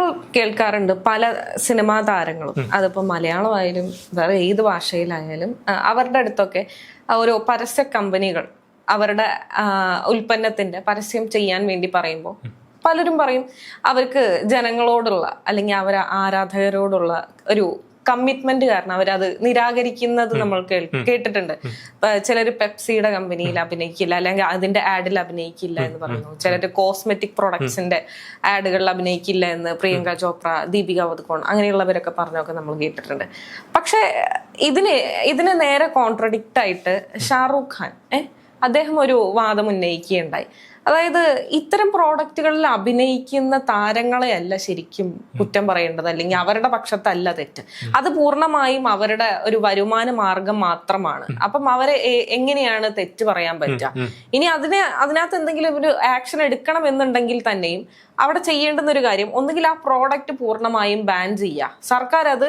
നമ്മൾ കേൾക്കാറുണ്ട് പല സിനിമാ താരങ്ങളും. അതിപ്പോൾ മലയാളമായാലും വേറെ ഏത് ഭാഷയിലായാലും അവരുടെ അടുത്തൊക്കെ ഒരു ഓരോ പരസ്യ കമ്പനികൾ അവരുടെ ഉൽപ്പന്നത്തിന്റെ പരസ്യം ചെയ്യാൻ വേണ്ടി പറയുമ്പോൾ പലരും പറയും അവർക്ക് ജനങ്ങളോടുള്ള അല്ലെങ്കിൽ അവർ ആരാധകരോടുള്ള ഒരു കമ്മിറ്റ്മെന്റ് കാരണം അവരത് നിരാകരിക്കുന്നത് നമ്മൾ കേട്ടിട്ടുണ്ട്. ചിലർ പെപ്സിയുടെ കമ്പനിയിൽ അഭിനയിക്കില്ല. അല്ലെങ്കിൽ അതിന്റെ ആഡിൽ അഭിനയിക്കില്ല എന്ന് പറയുന്നു. ചിലർ കോസ്മെറ്റിക് പ്രൊഡക്ട്സിന്റെ ആഡുകളിൽ അഭിനയിക്കില്ല എന്ന് പ്രിയങ്ക ചോപ്ര ദീപിക പതുക്കോൺ അങ്ങനെയുള്ളവരൊക്കെ പറഞ്ഞൊക്കെ നമ്മൾ കേട്ടിട്ടുണ്ട്. പക്ഷെ ഇതിന് ഇതിന് നേരെ കോൺട്രഡിക്റ്റ് ആയിട്ട് ഷാറൂഖ് ഖാൻ ഏഹ് അദ്ദേഹം ഒരു വാദം ഉന്നയിക്കുകയുണ്ടായി. അതായത് ഇത്തരം പ്രോഡക്റ്റുകളിൽ അഭിനയിക്കുന്ന താരങ്ങളെ അല്ല ശരിക്കും കുറ്റം പറയേണ്ടത്. അല്ലെങ്കിൽ അവരുടെ പക്ഷത്തല്ല തെറ്റ്. അത് പൂർണമായും അവരുടെ ഒരു വരുമാന മാർഗം മാത്രമാണ്. അപ്പം അവരെ എങ്ങനെയാണ് തെറ്റ് പറയാൻ പറ്റുക? ഇനി അതിനെ അതിനകത്ത് എന്തെങ്കിലും ഒരു ആക്ഷൻ എടുക്കണം എന്നുണ്ടെങ്കിൽ തന്നെയും അവിടെ ചെയ്യേണ്ടുന്ന ഒരു കാര്യം ഒന്നുകിൽ ആ പ്രോഡക്റ്റ് പൂർണമായും ബാൻ ചെയ്യുക. സർക്കാർ അത്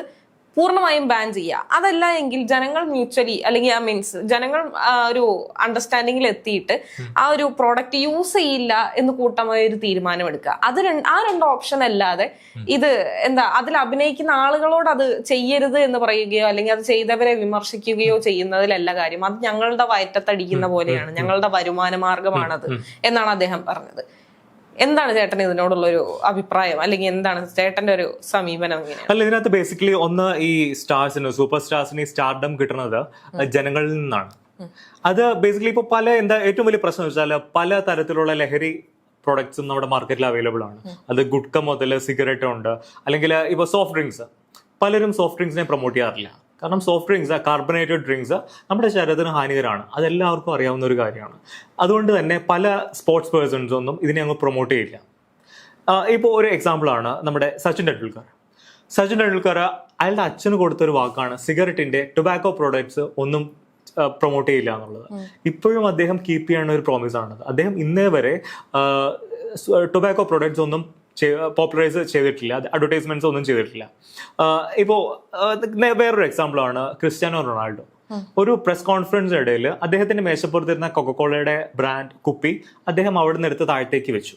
പൂർണമായും ബാൻ ചെയ്യുക. അതല്ല എങ്കിൽ ജനങ്ങൾ മ്യൂച്വലി അല്ലെങ്കിൽ ആ മീൻസ് ജനങ്ങൾ ആ, ഒരു അണ്ടർസ്റ്റാൻഡിങ്ങിൽ എത്തിയിട്ട് ആ ഒരു പ്രോഡക്റ്റ് യൂസ് ചെയ്യില്ല എന്ന് കൂട്ടമായ ഒരു തീരുമാനം എടുക്കുക. അത് രണ്ട്- ആ രണ്ട് ഓപ്ഷൻ അല്ലാതെ ഇത് എന്താ അതിൽ അഭിനയിക്കുന്ന ആളുകളോട് അത് ചെയ്യരുത് എന്ന് പറയുകയോ അല്ലെങ്കിൽ അത് ചെയ്തവരെ വിമർശിക്കുകയോ ചെയ്യുന്നതിലല്ല കാര്യം. അത് ഞങ്ങളുടെ വയറ്റത്തടിക്കുന്ന പോലെയാണ്. ഞങ്ങളുടെ വരുമാന മാർഗമാണത് എന്നാണ് അദ്ദേഹം പറഞ്ഞത്. എന്താണ് ചേട്ടൻ ഇതിനോടുള്ള ഒരു അഭിപ്രായം? അല്ലെങ്കിൽ എന്താണ് ചേട്ടന്റെ ഒരു സമീപനം അല്ല ഇതിനകത്ത് ബേസിക്കലി ഒന്ന് ഈ സ്റ്റാർസിന് സൂപ്പർ സ്റ്റാർസിന് ഈ സ്റ്റാർഡം കിട്ടുന്നത് ജനങ്ങളിൽ നിന്നാണ്. അത് ബേസിക്കലി ഇപ്പോൾ പല എന്താ ഏറ്റവും വലിയ പ്രശ്നം വെച്ചാൽ പല തരത്തിലുള്ള ലഹരി പ്രോഡക്ട്സും നമ്മുടെ മാർക്കറ്റിൽ അവൈലബിൾ ആണ്. അത് ഗുഡ്ക മുതൽ സിഗരറ്റ് ഉണ്ട്. അല്ലെങ്കിൽ ഇപ്പോൾ സോഫ്റ്റ് ഡ്രിങ്ക്സ് പലരും സോഫ്റ്റ് ഡ്രിങ്ക്സിനെ പ്രൊമോട്ട് ചെയ്യാറില്ല. കാരണം സോഫ്റ്റ് ഡ്രിങ്ക്സ് കാർബണേറ്റഡ് ഡ്രിങ്ക്സ് നമ്മുടെ ശരീരത്തിന് ഹാനികരമാണ്. അതെല്ലാവർക്കും അറിയാവുന്ന ഒരു കാര്യമാണ്. അതുകൊണ്ട് തന്നെ പല സ്പോർട്സ് പേഴ്സൺസ് ഒന്നും ഇതിനെ അങ്ങ് പ്രൊമോട്ട് ചെയ്യില്ല. ഇപ്പോൾ ഒരു എക്സാമ്പിളാണ് നമ്മുടെ സച്ചിൻ ടെണ്ടുൽക്കർ. സച്ചിൻ ടെണ്ടുൽക്കർ അയാളുടെ അച്ഛന് കൊടുത്തൊരു വാക്കാണ് സിഗരറ്റിന്റെ ടൊബാക്കോ പ്രോഡക്ട്സ് ഒന്നും പ്രൊമോട്ട് ചെയ്യില്ല എന്നുള്ളത്. ഇപ്പോഴും അദ്ദേഹം കീപ്പ് ചെയ്യുന്ന ഒരു പ്രോമിസ് ആണത്. അദ്ദേഹം ഇന്നേ വരെ ടൊബാക്കോ പ്രോഡക്ട്സ് ഒന്നും പോപ്പുലറൈസ് ചെയ്തിട്ടില്ല. അഡ്വർടൈസ്മെന്റ്സ് ഒന്നും ചെയ്തിട്ടില്ല. ഇപ്പോൾ വേറൊരു എക്സാമ്പിളാണ് ക്രിസ്ത്യാനോ റൊണാൾഡോ. ഒരു പ്രസ് കോൺഫറൻസ് ഇടയിൽ അദ്ദേഹത്തിന്റെ മേശപ്പുറത്തിരുന്ന കൊക്കക്കോളയുടെ ബ്രാൻഡ് കുപ്പി അദ്ദേഹം അവിടെ നിന്ന് എടുത്ത് താഴത്തേക്ക് വെച്ചു.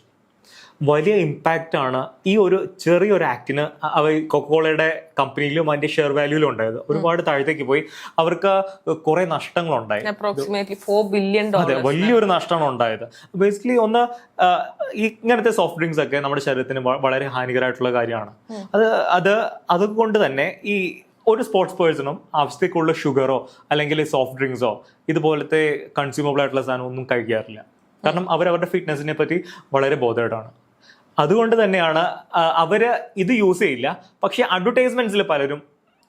വലിയ ഇമ്പാക്റ്റ് ആണ് ഈ ഒരു ചെറിയൊരു ആക്ടിന് അവ കൊക്കോളയുടെ കമ്പനിയിലും അതിന്റെ ഷെയർ വാല്യൂലും ഉണ്ടായത്. ഒരുപാട് താഴത്തേക്ക് പോയി. അവർക്ക് കുറെ നഷ്ടങ്ങളുണ്ടായി. അപ്രോക്സിമേറ്റ്ലി ഫോർ ബില്യൺ അതെ വലിയൊരു നഷ്ടമാണ് ഉണ്ടായത് ബേസിക്കലി ഒന്ന് ഇങ്ങനത്തെ സോഫ്റ്റ് ഡ്രിങ്ക്സ് ഒക്കെ നമ്മുടെ ശരീരത്തിന് വളരെ ഹാനികരമായിട്ടുള്ള കാര്യമാണ്. അത് അത് അതുകൊണ്ട് തന്നെ ഈ ഒരു സ്പോർട്സ് പേഴ്സണും ആവശ്യത്തേക്കുള്ള ഷുഗറോ അല്ലെങ്കിൽ സോഫ്റ്റ് ഡ്രിങ്ക്സോ ഇതുപോലത്തെ കൺസ്യൂമബിൾ ആയിട്ടുള്ള സാധനം ഒന്നും കഴിക്കാറില്ല. കാരണം അവർ അവരുടെ ഫിറ്റ്നസിനെ പറ്റി വളരെ ബോധേഡാണ്. അതുകൊണ്ട് തന്നെയാണ് അവർ ഇത് യൂസ് ചെയ്യില്ല. പക്ഷെ അഡ്വർടൈസ്മെന്റ്സിൽ പലരും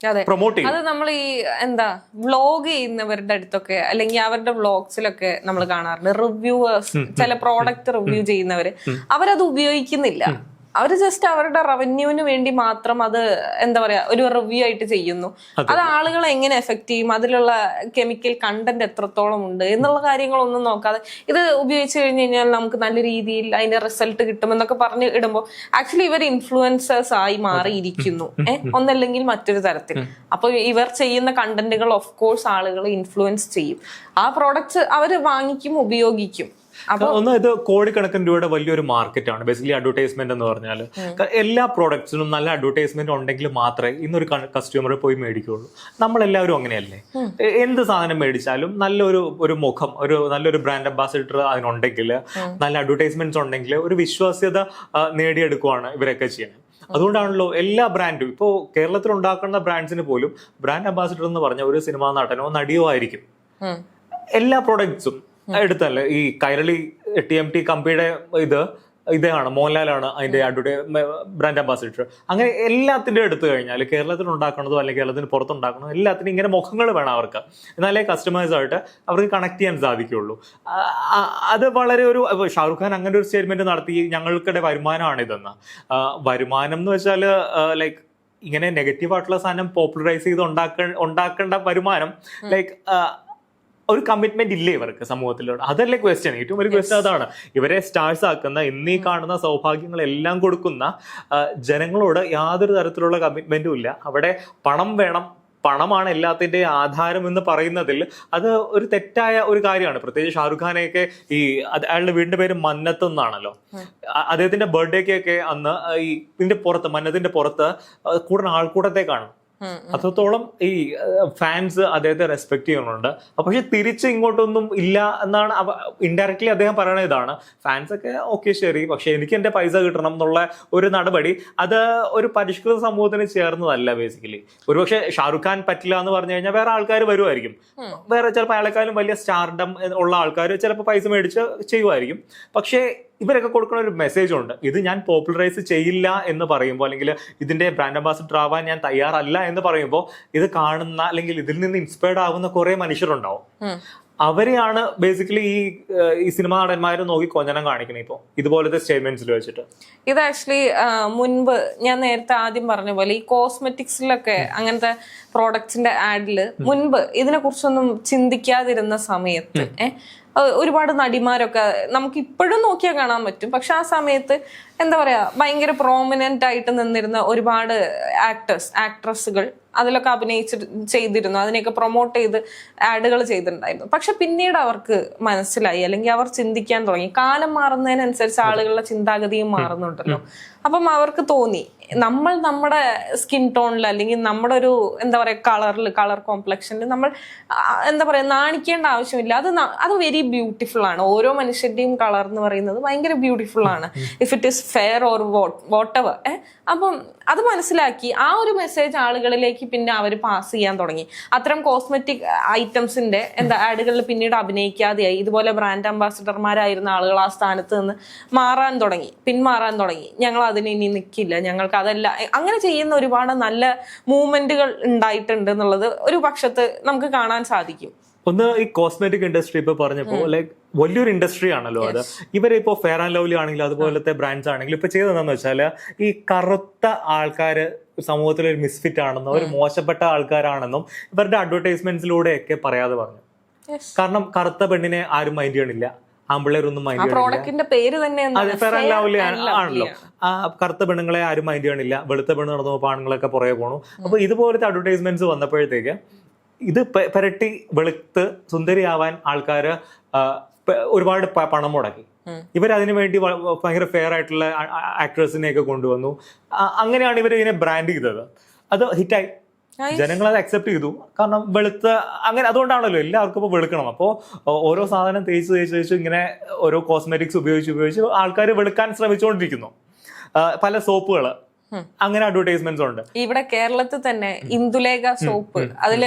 അതെ. പ്രൊമോട്ട് ചെയ്യും. അത് നമ്മൾ ഈ എന്താ വ്ളോഗ് ചെയ്യുന്നവരുടെ അടുത്തൊക്കെ അല്ലെങ്കിൽ അവരുടെ വ്ളോഗ്സിലൊക്കെ നമ്മൾ കാണാറുണ്ട്. റിവ്യൂവേഴ്സ് ചില പ്രോഡക്റ്റ് റിവ്യൂ ചെയ്യുന്നവര് അവരത് ഉപയോഗിക്കുന്നില്ല. അവർ ജസ്റ്റ് അവരുടെ റവന്യൂവിന് വേണ്ടി മാത്രം അത് എന്താ പറയാ ഒരു റിവ്യൂ ആയിട്ട് ചെയ്യുന്നു. അത്. ആളുകളെ എങ്ങനെ എഫക്ട് ചെയ്യും? അതിലുള്ള കെമിക്കൽ കണ്ടന്റ് എത്രത്തോളം ഉണ്ട്? എന്നുള്ള കാര്യങ്ങളൊന്നും നോക്കാതെ ഇത് ഉപയോഗിച്ച് കഴിഞ്ഞ് കഴിഞ്ഞാൽ നമുക്ക് നല്ല രീതിയിൽ അതിന്റെ റിസൾട്ട് കിട്ടുമെന്നൊക്കെ പറഞ്ഞ് ഇടുമ്പോൾ ആക്ച്വലി ഇവർ ഇൻഫ്ലുവൻസേഴ്സ് ആയി മാറിയിരിക്കുന്നു. ഏഹ്? ഒന്നല്ലെങ്കിൽ മറ്റൊരു തരത്തിൽ. അപ്പൊ ഇവർ ചെയ്യുന്ന കണ്ടന്റുകൾ ഓഫ് കോഴ്സ് ആളുകളെ ഇൻഫ്ലുവൻസ് ചെയ്യും. ആ പ്രോഡക്റ്റ്സ് അവർ വാങ്ങിക്കും ഉപയോഗിക്കും. ഒന്ന് ഇത് കോടിക്കണക്കിന് രൂപയുടെ വലിയൊരു മാർക്കറ്റാണ്. ബേസിക്കലി അഡ്വർടൈസ്മെന്റ് എന്ന് പറഞ്ഞാൽ എല്ലാ പ്രോഡക്ട്സിനും നല്ല അഡ്വർടൈസ്മെന്റ് ഉണ്ടെങ്കിൽ മാത്രമേ ഇന്നൊരു കസ്റ്റമർ പോയി മേടിക്കുകയുള്ളൂ നമ്മളെല്ലാവരും അങ്ങനെയല്ലേ? എന്ത് സാധനം മേടിച്ചാലും നല്ലൊരു ഒരു മുഖം ഒരു നല്ലൊരു ബ്രാൻഡ് അംബാസിഡർ അതിനുണ്ടെങ്കിൽ നല്ല അഡ്വർടൈസ്മെന്റ്സ് ഉണ്ടെങ്കിൽ ഒരു വിശ്വാസ്യത നേടിയെടുക്കുവാണ് ഇവരൊക്കെ ചെയ്യുന്നത്. അതുകൊണ്ടാണല്ലോ എല്ലാ ബ്രാൻഡും ഇപ്പോൾ കേരളത്തിൽ ഉണ്ടാക്കുന്ന ബ്രാൻഡ്സിന് പോലും ബ്രാൻഡ് അംബാസിഡർ എന്ന് പറഞ്ഞ ഒരു സിനിമാ നടനോ നടിയോ ആയിരിക്കും. എല്ലാ പ്രോഡക്ട്സും എടുത്തല്ലേ? ഈ കൈരളി ടി എം ടി കമ്പിയുടെ ഇത് ഇതാണ് മോഹൻലാലാണ് അതിന്റെ അഡ്വർടൈ ബ്രാൻഡ് അംബാസിഡർ. അങ്ങനെ എല്ലാത്തിന്റെ എടുത്തു കഴിഞ്ഞാൽ കേരളത്തിൽ ഉണ്ടാക്കണതോ അല്ലെങ്കിൽ കേരളത്തിന് പുറത്തുണ്ടാക്കണതോ എല്ലാത്തിനും ഇങ്ങനെ മുഖങ്ങൾ വേണം അവർക്ക്. എന്നാലേ കസ്റ്റമേഴ്സ് ആയിട്ട് അവർക്ക് കണക്ട് ചെയ്യാൻ സാധിക്കുള്ളൂ അത് വളരെ ഒരു ഷാറുഖ് ഖാൻ അങ്ങനെ ഒരു സ്റ്റേറ്റ്മെന്റ് നടത്തി ഞങ്ങൾക്കിടെ വരുമാനമാണ് ഇതെന്ന്. വരുമാനം എന്ന് വെച്ചാൽ ലൈക്ക് ഇങ്ങനെ നെഗറ്റീവ് ആയിട്ടുള്ള സാധനം പോപ്പുലറൈസ് ചെയ്ത് ഉണ്ടാക്ക ഉണ്ടാക്കേണ്ട വരുമാനം ലൈക്ക് ഒരു കമ്മിറ്റ്മെന്റ് ഇല്ലേ ഇവർക്ക് സമൂഹത്തിലോട് അതല്ലേ ക്വസ്റ്റ്യൻ ഏറ്റവും വലിയ ക്വസ്റ്റ്യൻ അതാണ്. ഇവരെ സ്റ്റാർസ് ആക്കുന്ന എന്നീ കാണുന്ന സൗഭാഗ്യങ്ങളെല്ലാം കൊടുക്കുന്ന ജനങ്ങളോട് യാതൊരു തരത്തിലുള്ള കമ്മിറ്റ്മെന്റും ഇല്ല. അവിടെ പണം വേണം. പണമാണ് എല്ലാത്തിന്റെ ആധാരം എന്ന് പറയുന്നതിൽ അത് ഒരു തെറ്റായ ഒരു കാര്യമാണ്. പ്രത്യേകിച്ച് ഷാറുഖ് ഖാനെയൊക്കെ ഈ അയാളുടെ വീടിന്റെ പേര് മന്നത്ത് എന്നാണല്ലോ. അദ്ദേഹത്തിന്റെ ബർത്ത്ഡേക്കൊക്കെ അന്ന് ഈ ഇതിന്റെ പുറത്ത് മന്നത്തിന്റെ പുറത്ത് കൂടുതൽ ആൾക്കൂട്ടത്തെ കാണും. അത്രത്തോളം ഈ ഫാൻസ് അദ്ദേഹത്തെ റെസ്പെക്ട് ചെയ്യുന്നുണ്ട്. അപ്പൊ പക്ഷെ തിരിച്ച് ഇങ്ങോട്ടൊന്നും ഇല്ല എന്നാണ് ഇൻഡയറക്ട്ലി അദ്ദേഹം പറയുന്നത് ഇതാണ്. ഫാൻസ് ഒക്കെ ഓക്കെ ശരി പക്ഷെ എനിക്ക് എന്റെ പൈസ കിട്ടണം എന്നുള്ള ഒരു നടപടി അത് ഒരു പരിഷ്കൃത സമൂഹത്തിന് ചേർന്നതല്ല ബേസിക്കലി ഒരുപക്ഷെ ഷാറുഖ് ഖാൻ പറ്റില്ല എന്ന് പറഞ്ഞു കഴിഞ്ഞാൽ വേറെ ആൾക്കാർ വരുമായിരിക്കും. വേറെ ചിലപ്പോൾ അയാളെക്കാളും വലിയ സ്റ്റാർഡം ഉള്ള ആൾക്കാർ ചിലപ്പോൾ പൈസ മേടിച്ച് ചെയ്യുമായിരിക്കും. പക്ഷേ ഇവരൊക്കെ കൊടുക്കുന്ന ഒരു മെസ്സേജ് ഉണ്ട്. ഇത് ഞാൻ പോപ്പുലറൈസ് ചെയ്യില്ല എന്ന് പറയുമ്പോൾ അല്ലെങ്കിൽ ഇതിന്റെ ബ്രാൻഡ് അംബാസിഡർ ആവാൻ ഞാൻ തയ്യാറല്ല എന്ന് പറയുമ്പോൾ ഇത് കാണുന്ന അല്ലെങ്കിൽ ഇതിൽ നിന്ന് ഇൻസ്പയർഡ് ആകുന്ന കുറെ മനുഷ്യരുണ്ടാവും. അവരെയാണ് ബേസിക്കലി ഈ ഈ സിനിമാ നടന്മാരെ നോക്കി കൊഞ്ഞനം കാണിക്കുന്നത് ഇപ്പോൾ ഇതുപോലത്തെ സ്റ്റേറ്റ്മെന്റ്സിൽ വെച്ചിട്ട്. ഇത് ആക്ച്വലി മുൻപ് ഞാൻ നേരത്തെ ആദ്യം പറഞ്ഞ പോലെ ഈ കോസ്മെറ്റിക്സിലൊക്കെ അങ്ങനത്തെ പ്രോഡക്ട്സിന്റെ ആഡിൽ മുൻപ് ഇതിനെ കുറിച്ചൊന്നും ചിന്തിക്കാതിരുന്ന സമയത്ത് ഏഹ് ഒരുപാട് നടിമാരൊക്കെ നമുക്ക് ഇപ്പോഴും നോക്കിയാൽ കാണാൻ പറ്റും. പക്ഷെ ആ സമയത്ത് എന്താ പറയാ ഭയങ്കര പ്രോമിനന്റ് ആയിട്ട് നിന്നിരുന്ന ഒരുപാട് ആക്ടേഴ്സ് ആക്ട്രസുകൾ അതിലൊക്കെ അഭിനയിച്ച് ചെയ്തിരുന്നു. അതിനെയൊക്കെ പ്രൊമോട്ട് ചെയ്ത് ആഡുകൾ ചെയ്തിട്ടുണ്ടായിരുന്നു. പക്ഷെ പിന്നീട് അവർക്ക് മനസ്സിലായി. അല്ലെങ്കിൽ അവർ ചിന്തിക്കാൻ തുടങ്ങി. കാലം മാറുന്നതിനനുസരിച്ച് ആളുകളുടെ ചിന്താഗതിയും മാറുന്നുണ്ടല്ലോ. അപ്പം അവർക്ക് തോന്നി നമ്മൾ നമ്മുടെ സ്കിൻ ടോണിൽ അല്ലെങ്കിൽ നമ്മുടെ ഒരു എന്താ പറയുക കളറിൽ കളർ കോംപ്ലക്ഷനിൽ നമ്മൾ എന്താ പറയുക നാണിക്കേണ്ട ആവശ്യമില്ല. അത് അത് വെരി ബ്യൂട്ടിഫുൾ ആണ്. ഓരോ മനുഷ്യന്റെയും കളർ എന്ന് പറയുന്നത് ഭയങ്കര ബ്യൂട്ടിഫുൾ ആണ്. If it is fair or what whatever അപ്പം അത് മനസ്സിലാക്കി ആ ഒരു മെസ്സേജ് ആളുകളിലേക്ക് പിന്നെ അവർ പാസ് ചെയ്യാൻ തുടങ്ങി. അത്തരം കോസ്മെറ്റിക് ഐറ്റംസിന്റെ എന്താ ആഡുകളിൽ പിന്നീട് അഭിനയിക്കാതെയായി. ഇതുപോലെ ബ്രാൻഡ് അംബാസിഡർമാരായിരുന്ന ആളുകൾ ആ സ്ഥാനത്ത് നിന്ന് മാറാൻ തുടങ്ങി. പിന്മാറാൻ തുടങ്ങി. ഞങ്ങൾ അതിന് ഇനി നിൽക്കില്ല ഞങ്ങൾക്ക് അതല്ല. അങ്ങനെ ചെയ്യുന്ന ഒരുപാട് നല്ല മൂവ്മെന്റുകൾ ഉണ്ടായിട്ടുണ്ട് എന്നുള്ളത് ഒരു പക്ഷത്ത് നമുക്ക് കാണാൻ സാധിക്കും. ഒന്ന് ഈ കോസ്മെറ്റിക് ഇൻഡസ്ട്രി ഇപ്പൊ പറഞ്ഞപ്പോ ലൈക് വലിയൊരു ഇൻഡസ്ട്രി ആണല്ലോ അത്. ഇവരെ ഇപ്പോ ഫെയർ ആൻഡ് ലവ്ലി ആണെങ്കിലും അതുപോലത്തെ ബ്രാൻഡ്സ് ആണെങ്കിലും ഇപ്പൊ ചെയ്തതെന്നു വെച്ചാൽ ഈ കറുത്ത ആൾക്കാര് സമൂഹത്തിൽ ഒരു മിസ്ഫിറ്റ് ആണെന്നും ഒരു മോശപ്പെട്ട ആൾക്കാരാണെന്നും ഇവരുടെ അഡ്വർടൈസ്മെന്റ്സിലൂടെയൊക്കെ പറയാതെ പറഞ്ഞു. കാരണം കറുത്ത പെണ്ണിനെ ആരും മൈൻഡ് ചെയ്യണില്ല. ആമ്പിള്ളേരൊന്നും മൈൻഡ് പ്രോഡക്റ്റിന്റെ പേര് തന്നെ ആണല്ലോ. ആ കറുത്ത പെണ്ണുങ്ങളെ ആരും മൈൻഡ് ചെയ്യണില്ല വെളുത്ത പെണ്ണ് നടന്നു ആണുങ്ങളൊക്കെ പുറകെ പോണു. അപ്പൊ ഇതുപോലത്തെ അഡ്വർടൈസ്മെന്റ്സ് വന്നപ്പോഴത്തേക്ക് ഇത് പെരട്ടി വെളുത്ത് സുന്ദരിയാവാൻ ആൾക്കാര് ഒരുപാട് പണം മുടക്കി. ഇവരതിനു വേണ്ടി ഭയങ്കര ഫെയർ ആയിട്ടുള്ള ആക്ട്രസിനെയൊക്കെ കൊണ്ടുവന്നു. അങ്ങനെയാണ് ഇവർ ഇതിനെ ബ്രാൻഡ് ചെയ്തത്. അത് ഹിറ്റായി. ജനങ്ങൾ അത് അക്സെപ്റ്റ് ചെയ്തു. കാരണം വെളുത്ത അങ്ങനെ അതുകൊണ്ടാണല്ലോ എല്ലാവർക്കും ഇപ്പോൾ വെളുക്കണം. അപ്പോൾ ഓരോ സാധനം തേച്ച് തേച്ച് തേച്ച് ഇങ്ങനെ ഓരോ കോസ്മെറ്റിക്സ് ഉപയോഗിച്ച് ഉപയോഗിച്ച് ആൾക്കാർ വെളുക്കാൻ ശ്രമിച്ചുകൊണ്ടിരിക്കുന്നു. പല സോപ്പുകൾ അങ്ങനെ അഡ്വർടൈസ്മെന്റ്സ് ഉണ്ട്. ഇവിടെ കേരളത്തിൽ തന്നെ ഇന്ദുലേഖ സോപ്പ് അതിൽ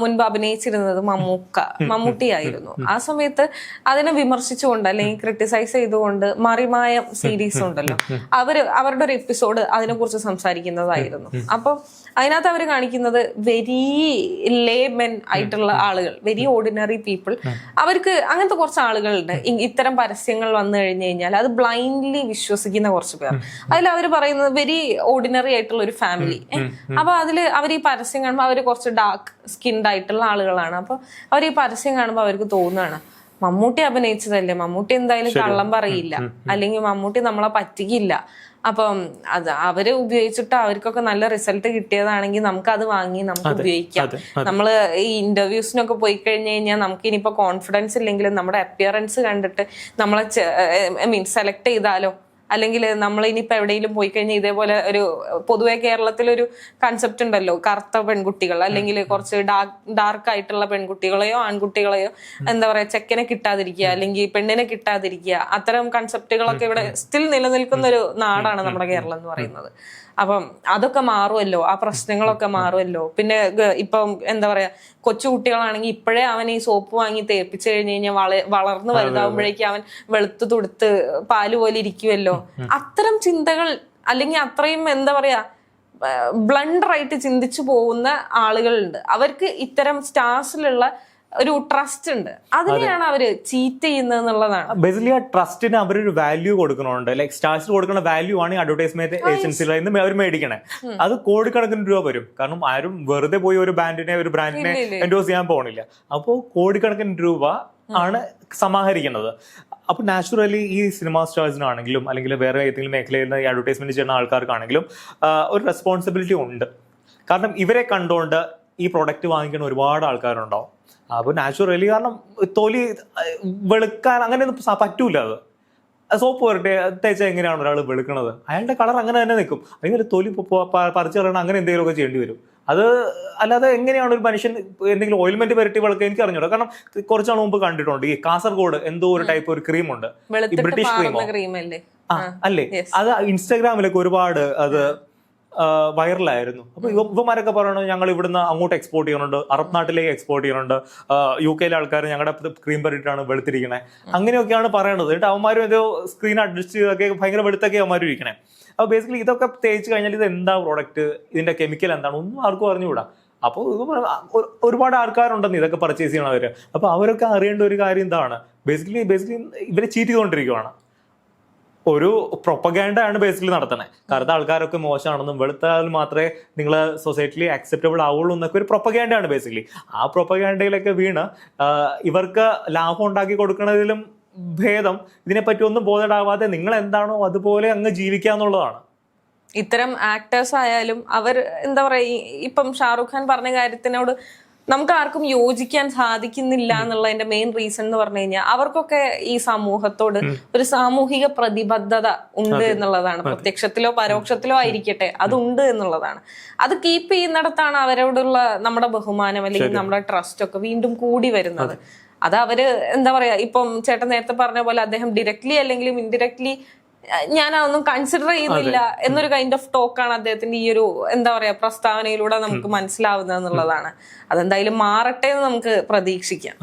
മുൻപ് അഭിനയിച്ചിരുന്നത് മമ്മൂക്ക മമ്മൂട്ടി ആയിരുന്നു ആ സമയത്ത് അതിനെ വിമർശിച്ചുകൊണ്ട് അല്ലെങ്കിൽ ക്രിട്ടിസൈസ് ചെയ്തുകൊണ്ട് മറിമായ സീരീസ് ഉണ്ടല്ലോ അവർ അവരുടെ ഒരു എപ്പിസോഡ് അതിനെ കുറിച്ച് സംസാരിക്കുന്നതായിരുന്നു. അപ്പൊ അതിനകത്ത് അവർ കാണിക്കുന്നത് വെരി ലേ മെൻ ആയിട്ടുള്ള ആളുകൾ വെരി ഓർഡിനറി പീപ്പിൾ അവർക്ക് അങ്ങനത്തെ കുറച്ച് ആളുകളുണ്ട്. ഇത്തരം പരസ്യങ്ങൾ വന്നു കഴിഞ്ഞു കഴിഞ്ഞാൽ അത് ബ്ലൈൻഡ്ലി വിശ്വസിക്കുന്ന കുറച്ച് പേർ. അതിൽ അവർ പറയുന്നത് വെരി ഓർഡിനറി ആയിട്ടുള്ള ഒരു ഫാമിലി അപ്പൊ അതിൽ അവർ ഈ പരസ്യം കാണുമ്പോൾ അവർ കുറച്ച് ഡാർക്ക് സ്കിൻഡ് ആയിട്ടുള്ള ആളുകളാണ്. അപ്പൊ അവർ ഈ പരസ്യം കാണുമ്പോൾ അവർക്ക് തോന്നുകയാണ് മമ്മൂട്ടി അഭിനയിച്ചതല്ലേ? മമ്മൂട്ടി എന്തായാലും കള്ളം പറയില്ല. അല്ലെങ്കിൽ മമ്മൂട്ടി നമ്മളെ പറ്റിക്കില്ല. അപ്പം അത് അവർ ഉപയോഗിച്ചിട്ട് അവർക്കൊക്കെ നല്ല റിസൾട്ട് കിട്ടിയതാണെങ്കിൽ നമുക്ക് അത് വാങ്ങി നമുക്ക് ഉപയോഗിക്കാം. നമ്മൾ നമ്മൾ ഈ ഇന്റർവ്യൂസിനൊക്കെ പോയി കഴിഞ്ഞു കഴിഞ്ഞാൽ നമുക്ക് ഇനിയിപ്പോ കോൺഫിഡൻസ് ഇല്ലെങ്കിലും നമ്മുടെ അപ്പിയറൻസ് കണ്ടിട്ട് നമ്മളെ ഐ മീൻ സെലക്ട് ചെയ്താലോ? അല്ലെങ്കിൽ നമ്മൾ ഇനിയിപ്പോ എവിടെയെങ്കിലും പോയി കഴിഞ്ഞാൽ ഇതേപോലെ ഒരു പൊതുവെ കേരളത്തിലൊരു കൺസെപ്റ്റ് ഉണ്ടല്ലോ കറുത്ത പെൺകുട്ടികൾ അല്ലെങ്കിൽ കുറച്ച് ഡാർക്ക് ഡാർക്ക് ആയിട്ടുള്ള പെൺകുട്ടികളെയോ ആൺകുട്ടികളെയോ എന്താ പറയാ ചെക്കനെ കിട്ടാതിരിക്കുക അല്ലെങ്കിൽ പെണ്ണിനെ കിട്ടാതിരിക്കുക. അത്തരം കൺസെപ്റ്റുകളൊക്കെ ഇവിടെ സ്റ്റിൽ നിലനിൽക്കുന്ന ഒരു നാടാണ് നമ്മുടെ കേരളം എന്ന് പറയുന്നത്. അപ്പം അതൊക്കെ മാറുമല്ലോ ആ പ്രശ്നങ്ങളൊക്കെ മാറുമല്ലോ. പിന്നെ ഇപ്പം എന്താ പറയാ കൊച്ചുകുട്ടികളാണെങ്കിൽ ഇപ്പോഴേ അവൻ ഈ സോപ്പ് വാങ്ങി തേപ്പിച്ചു കഴിഞ്ഞു കഴിഞ്ഞാൽ വള വളർന്നു വലുതാവുമ്പോഴേക്കും അവൻ വെളുത്ത് തുടുത്ത് പാൽ പോലെ ഇരിക്കുമല്ലോ. അത്തരം ചിന്തകൾ അല്ലെങ്കിൽ അത്രയും എന്താ പറയാ ബ്ലണ്ടർ ആയിട്ട് ചിന്തിച്ചു പോകുന്ന ആളുകളുണ്ട്. അവർക്ക് ഇത്തരം സ്റ്റാർസിലുള്ള ഒരു ട്രസ്റ്റ് ഉണ്ട്. അതിനെയാണ് അവർ ചീറ്റ് ചെയ്യുന്നത് എന്നുള്ളതാണ്. ബേസിക്കലി ആ ട്രസ്റ്റിന് അവരൊരു വാല്യൂ കൊടുക്കണുണ്ട്. ലൈക് സ്റ്റാർസ് കൊടുക്കുന്ന വാല്യൂ ആണ് അഡ്വർടൈസ്മെന്റ് ഏജൻസികളിൽ നിന്ന് അവർ മേടിക്കണേ. അത് കോടിക്കണക്കിന് രൂപ വരും. കാരണം ആരും വെറുതെ പോയി ഒരു ബ്രാൻഡിനെ ഒരു ബ്രാൻഡിനെ. എൻഡോസ് ചെയ്യാൻ പോകണില്ല അപ്പോൾ കോടിക്കണക്കിന് രൂപ ആണ് സമാഹരിക്കുന്നത്. അപ്പൊ നാച്ചുറലി ഈ സിനിമാ സ്റ്റാർസിനാണെങ്കിലും അല്ലെങ്കിൽ വേറെ ഏതെങ്കിലും മേഖലയിൽ നിന്ന് ഈ അഡ്വർടൈസ്മെന്റ് ചെയ്യുന്ന ആൾക്കാർക്കാണെങ്കിലും ഒരു റെസ്പോൺസിബിലിറ്റി ഉണ്ട്. കാരണം ഇവരെ കണ്ടുകൊണ്ട് ഈ പ്രൊഡക്റ്റ് വാങ്ങിക്കുന്ന ഒരുപാട് ആൾക്കാരുണ്ടാവും. അപ്പോൾ നാച്ചുറലി കാരണം തൊലി വെളുക്കാൻ അങ്ങനെ ഒന്നും പറ്റൂല അത്. സോപ്പ് വരട്ടെ തേച്ച എങ്ങനെയാണ് ഒരാൾ വെളുക്കണത്? അയാളുടെ കളർ അങ്ങനെ തന്നെ നിൽക്കും. അല്ലെങ്കിൽ തൊലി പറിച്ചു കളയണം അങ്ങനെ എന്തെങ്കിലുമൊക്കെ ചെയ്യേണ്ടി വരും. അത് അല്ലാതെ എങ്ങനെയാണ് ഒരു മനുഷ്യൻ എന്തെങ്കിലും ഓയിൽമെന്റ് വരട്ടി വെളുക്കുക എനിക്ക് അറിഞ്ഞൂടാ. കാരണം കുറച്ചാൾ മുമ്പ് കണ്ടിട്ടുണ്ട്. ഈ കാസർഗോഡ് എന്തോ ഒരു ടൈപ്പ് ഒരു ക്രീമുണ്ട് ഉണ്ട്. ബ്രിട്ടീഷ് ക്രീമോ അല്ലേ. അത് ഇൻസ്റ്റാഗ്രാമിലൊക്കെ ഒരുപാട് അത് വൈറലായിരുന്നു. അപ്പൊ ഇവ ഇവന്മാരൊക്കെ പറയണത് ഞങ്ങൾ ഇവിടുന്ന് അങ്ങോട്ട് എക്സ്പോർട്ട് ചെയ്യുന്നുണ്ട് അറബ് നാട്ടിലേക്ക് എക്സ്പോർട്ട് ചെയ്യുന്നുണ്ട്. യു കെയിലെ ആൾക്കാർ ഞങ്ങളുടെ ക്രീം പറിയിട്ടാണ് വെളുത്തിരിക്കണേ. അങ്ങനെയൊക്കെയാണ് പറയണത്. എന്നിട്ട് അവന്മാരും ഏതോ സ്ക്രീൻ അഡ്ജസ്റ്റ് ചെയ്തൊക്കെ ഭയങ്കര വെളുത്തൊക്കെ അവന്മാരും ഇരിക്കണേ. അപ്പൊ ബേസിക്കലി ഇതൊക്കെ തേച്ച് കഴിഞ്ഞാൽ ഇത് എന്താ പ്രോഡക്റ്റ് ഇതിന്റെ കെമിക്കൽ എന്താണ്? ഒന്നും ആർക്കും അറിഞ്ഞുകൂടാ. അപ്പോൾ ഒരുപാട് ആൾക്കാരുണ്ടെന്ന് ഇതൊക്കെ പർച്ചേസ് ചെയ്യണവര്. അപ്പൊ അവരൊക്കെ അറിയേണ്ട ഒരു കാര്യം എന്താണ് ബേസിക്കലി ബേസിക്കലി ഇവരെ ചീറ്റ് ചെയ്തുകൊണ്ടിരിക്കുവാണ് ഒരു പ്രൊപ്പഗാൻഡ ആണ് ബേസിക്കലി നടത്തുന്നത് കറുത്ത ആൾക്കാരൊക്കെ മോശമാണെന്നും വെളുത്താൽ മാത്രമേ നിങ്ങൾ സൊസൈറ്റിയിൽ അക്സെപ്റ്റബിൾ ആവുള്ളൂ എന്നൊക്കെ ഒരു പ്രൊപ്പഗാൻഡ ആണ് ബേസിക്കലി ആ പ്രൊപ്പഗാൻഡയിലൊക്കെ വീണ് ഇവർക്ക് ലാഭം ഉണ്ടാക്കി കൊടുക്കുന്നതിലും ഭേദം ഇതിനെപ്പറ്റി ഒന്നും ബോധടാവാതെ നിങ്ങൾ എന്താണോ അതുപോലെ അങ്ങ് ജീവിക്കുക എന്നുള്ളതാണ്. ഇത്തരം ആക്ടേഴ്സ് ആയാലും അവർ എന്താ പറയാ ഇപ്പം ഷാറുഖ് ഖാൻ പറഞ്ഞ കാര്യത്തിനോട് നമുക്ക് ആർക്കും യോജിക്കാൻ സാധിക്കുന്നില്ല എന്നുള്ളതിന്റെ മെയിൻ റീസൺ എന്ന് പറഞ്ഞു കഴിഞ്ഞാൽ അവർക്കൊക്കെ ഈ സമൂഹത്തോട് ഒരു സാമൂഹിക പ്രതിബദ്ധത ഉണ്ട് എന്നുള്ളതാണ്. പ്രത്യക്ഷത്തിലോ പരോക്ഷത്തിലോ ആയിരിക്കട്ടെ അതുണ്ട് എന്നുള്ളതാണ്. അത് കീപ്പ് ചെയ്യുന്നിടത്താണ് അവരോടുള്ള നമ്മുടെ ബഹുമാനം അല്ലെങ്കിൽ നമ്മുടെ ട്രസ്റ്റ് ഒക്കെ വീണ്ടും കൂടി വരുന്നത്. അത്. അവർ എന്താ പറയാ ഇപ്പം ചേട്ടൻ നേരത്തെ പറഞ്ഞ പോലെ അദ്ദേഹം ഡിറക്ട്ലി അല്ലെങ്കിലും ഇൻഡിറക്ട്ലി ഞാൻ അതൊന്നും കൺസിഡർ ചെയ്യുന്നില്ല എന്നൊരു കൈൻഡ് ഓഫ് ടോക്കാണ് അദ്ദേഹത്തിന്റെ ഈ ഒരു എന്താ പറയാ പ്രസ്താവനയിലൂടെ നമുക്ക് മനസ്സിലാവുന്നത് എന്നുള്ളതാണ്. അതെന്തായാലും മാറട്ടെ എന്ന് നമുക്ക് പ്രതീക്ഷിക്കാം.